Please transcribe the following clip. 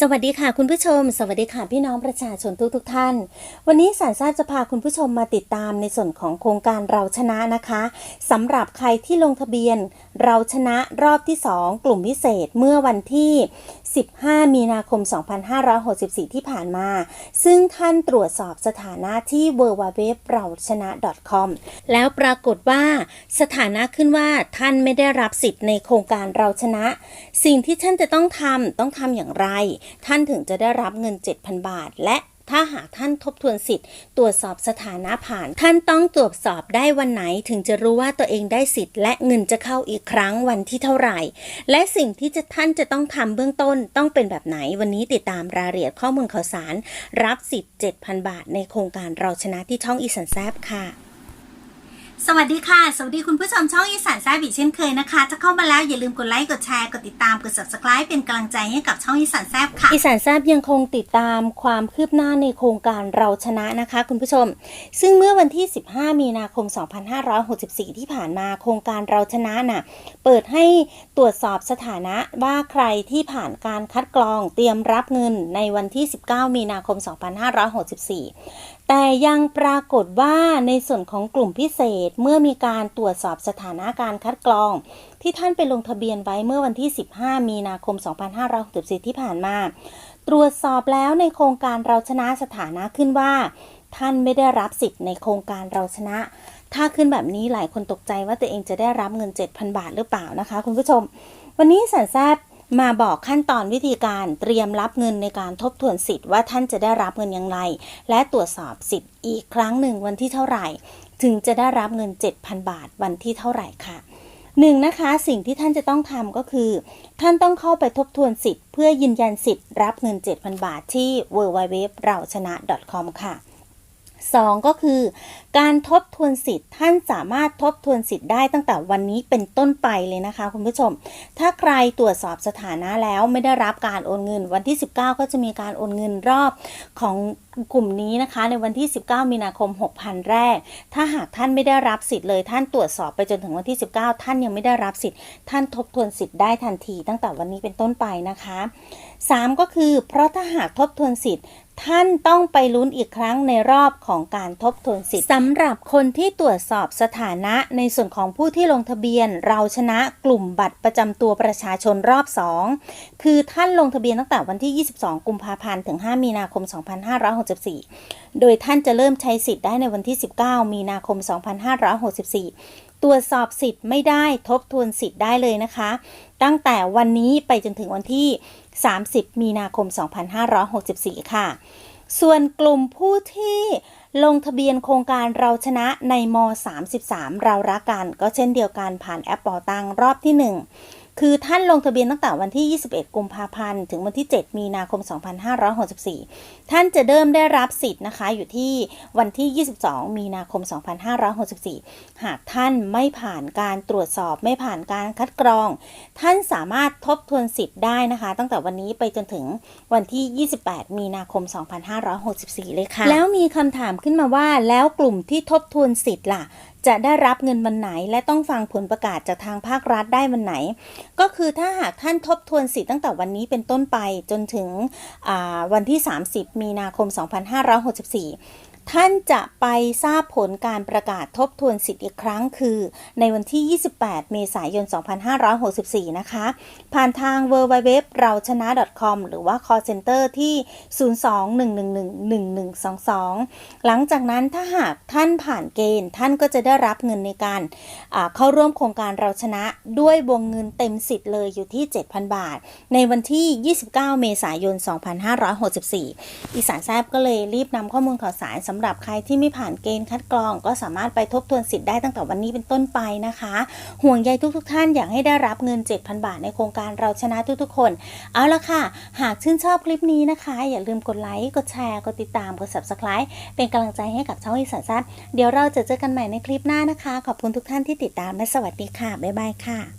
สวัสดีค่ะคุณผู้ชม สวัสดีค่ะพี่น้องประชาชนทุกทท่าน วันนี้สารทราบจะพาคุณผู้ชมมาติดตามในส่วนของโครงการเราชนะนะคะสำหรับใครที่ลงทะเบียนเราชนะรอบที่ 2 กลุ่มพิเศษเมื่อวันที่15 มีนาคม 2564 ที่ผ่านมา ซึ่งท่านตรวจสอบสถานะที่ www เราชนะ .com แล้วปรากฏว่า สถานะขึ้นว่าท่านไม่ได้รับสิทธิ์ในโครงการเราชนะ สิ่งที่ท่านจะต้องทำต้องทำอย่างไร ท่านถึงจะได้รับเงิน 7,000 บาทและ ถ้าหากท่านทบทวนสิทธิ์ ตรวจสอบสถานะผ่าน ท่านต้องตรวจสอบได้วันไหนถึงจะรู้ว่าตัวเองได้สิทธิ์ และเงินจะเข้าอีกครั้งวันที่เท่าไหร่ และสิ่งที่จะท่านจะต้องทำเบื้องต้นต้องเป็นแบบไหนวันนี้ติดตามรายละเอียดข้อมูลข่าวสาร รับสิทธิ์ 7,000 บาท ในโครงการเราชนะที่ช่องอีสันแซบค่ะ สวัสดีค่ะ สวัสดีคุณผู้ชมช่องอีสานแซ่บีเช่นเคยนะคะ ถ้าเข้ามาแล้วอย่าลืมกดไลค์ กดแชร์ กดติดตาม กด subscribe เป็นกำลังใจให้กับช่องอีสานแซ่บค่ะ อีสานแซบยังคงติดตามความคืบหน้าในโครงการเราชนะนะคะ คุณผู้ชม ซึ่งเมื่อวันที่ 15 มีนาคม 2564 ที่ผ่านมาโครงการเราชนะน่ะ เปิดให้ตรวจสอบสถานะว่าใครที่ผ่านการคัดกรองเตรียมรับเงินในวันที่ 19 มีนาคม 2564 แต่ยังปรากฏว่าในส่วนของกลุ่มพิเศษษ เมื่อมีการตรวจสอบสถานะการคัดกรอง ที่ท่านไปลงทะเบียนไว้เมื่อวันที่ 15 มีนาคม 2564 ที่ผ่านมา ตรวจสอบแล้วในโครงการเราชนะสถานะขึ้นว่า ท่านไม่ได้รับสิทธิ์ในโครงการเราชนะ ถ้าขึ้นแบบนี้หลายคนตกใจว่าตัวเองจะได้รับเงิน 7,000 บาทหรือเปล่านะคะ คุณผู้ชม วันนี้สันแซบมาบอกขั้นตอนวิธีการเตรียมรับเงินในการทบทวนสิทธิ์ว่าท่านจะได้รับเงินอย่างไร และตรวจสอบสิทธิ์อีกครั้งหนึ่งวันที่เท่าไหร่ ถึงจะได้รับเงิน 7,000 บาทวันที่เท่าไหร่ค่ะหนึ่งนะคะสิ่งที่ท่านจะต้องทำก็คือ ท่านต้องเข้าไปทบทวนสิทธิ์เพื่อยืนยันสิทธิ์รับเงิน 7,000 บาทที่ www เราชนะ .com ค่ะ 2 ก็คือ การทบทวนสิทธิ์ท่านสามารถทบทวนสิทธิ์ได้ตั้งแต่วันนี้เป็นต้นไปเลยนะคะ คุณผู้ชม ถ้าใครตรวจสอบสถานะแล้วไม่ได้รับการโอนเงิน วันที่ 19 ก็จะมีการโอนเงินรอบของกลุ่มนี้นะคะ ในวันที่ 19 มีนาคม 6,000 แรก ถ้าหากท่านไม่ได้รับสิทธิ์เลย ท่านตรวจสอบไปจนถึงวันที่ 19 ท่านยังไม่ได้รับสิทธิ์ ท่านทบทวนสิทธิ์ได้ทันที ตั้งแต่วันนี้เป็นต้นไปนะคะ 3 ก็คือ เพราะถ้าหากทบทวนสิทธิ์ ท่านต้องไปลุ้นอีกครั้งในรอบของการทบทวนสิทธิ์สำหรับคนที่ตรวจสอบสถานะในส่วนของผู้ที่ลงทะเบียน เราชนะกลุ่มบัตรประจำตัวประชาชนรอบ 2 คือท่านลงทะเบียนตั้งแต่วันที่ 22 กุมภาพันธ์ถึง 5 มีนาคม 2564 โดยท่านจะเริ่มใช้สิทธิ์ได้ในวันที่ 19 มีนาคม 2564 ตรวจสอบสิทธิ์ไม่ได้ทบทวนสิทธิ์ได้เลยนะคะ ตั้งแต่วันนี้ไปจนถึงวันที่ 30 มีนาคม 2564 ค่ะ ส่วนกลุ่มผู้ที่ลงทะเบียนโครงการเราชนะในม 33 เรารักกันก็เช่นเดียวกันผ่านแอปเป่าตังรอบที่ 1 คือท่านลงทะเบียนตั้งแต่วันที่ 21 กุมภาพันธ์ ถึงวันที่ 7 มีนาคม 2564 ท่านจะเริ่มได้รับสิทธิ์นะคะ อยู่ที่วันที่ 22 มีนาคม 2564 หากท่านไม่ผ่านการตรวจสอบ ไม่ผ่านการคัดกรอง ท่านสามารถทบทวนสิทธิ์ได้นะคะ ตั้งแต่วันนี้ไปจนถึงวันที่ 28 มีนาคม 2564 เลยค่ะ แล้วมีคำถามขึ้นมาว่า แล้วกลุ่มที่ทบทวนสิทธิ์ล่ะจะได้รับเงินวันไหน และต้องฟังผลประกาศจากทางภาครัฐได้วันไหน ก็คือถ้าหากท่านทบทวนสิทธิ์ตั้งแต่วันนี้เป็นต้นไปจนถึงวันที่ 30 มีนาคม 2564 ท่านจะไปทราบผลการประกาศทบทวนสิทธิ์อีกครั้งคือ ในวันที่ 28 เมษายน 2564 นะคะ ผ่านทาง www เราชนะ .com หรือว่า call center ที่ 02-111-1122 หลังจากนั้นถ้าหากท่านผ่านเกณฑ์ ท่านก็จะได้รับเงินในการเข้าร่วมโครงการเราชนะด้วยวงเงินเต็มสิทธิ์เลยอยู่ที่ 7,000 บาท ในวันที่ 29 เมษายน 2564 อีสานแซบก็เลยรีบนำข้อมูลข่าวสารสำหรับใครที่ไม่ผ่านเกณฑ์คัดกรอง ก็สามารถไปทบทวนสิทธิ์ได้ตั้งแต่วันนี้เป็นต้นไปนะคะ ห่วงใยทุกๆทท่านอยากให้ได้รับเงิน 7,000 บาทในโครงการเราชนะทุกๆ คน เอาละค่ะ หากชื่นชอบคลิปนี้นะคะ อย่าลืมกดไลค์กดแชร์กดติดตามกด subscribe เป็นกำลังใจให้กับช่องอีสานแซบเดี๋ยวเราจะเจอกันใหม่ในคลิปหน้านะคะ ขอบคุณทุกท่านที่ติดตามและสวัสดีค่ะบ๊ายบายค่ะ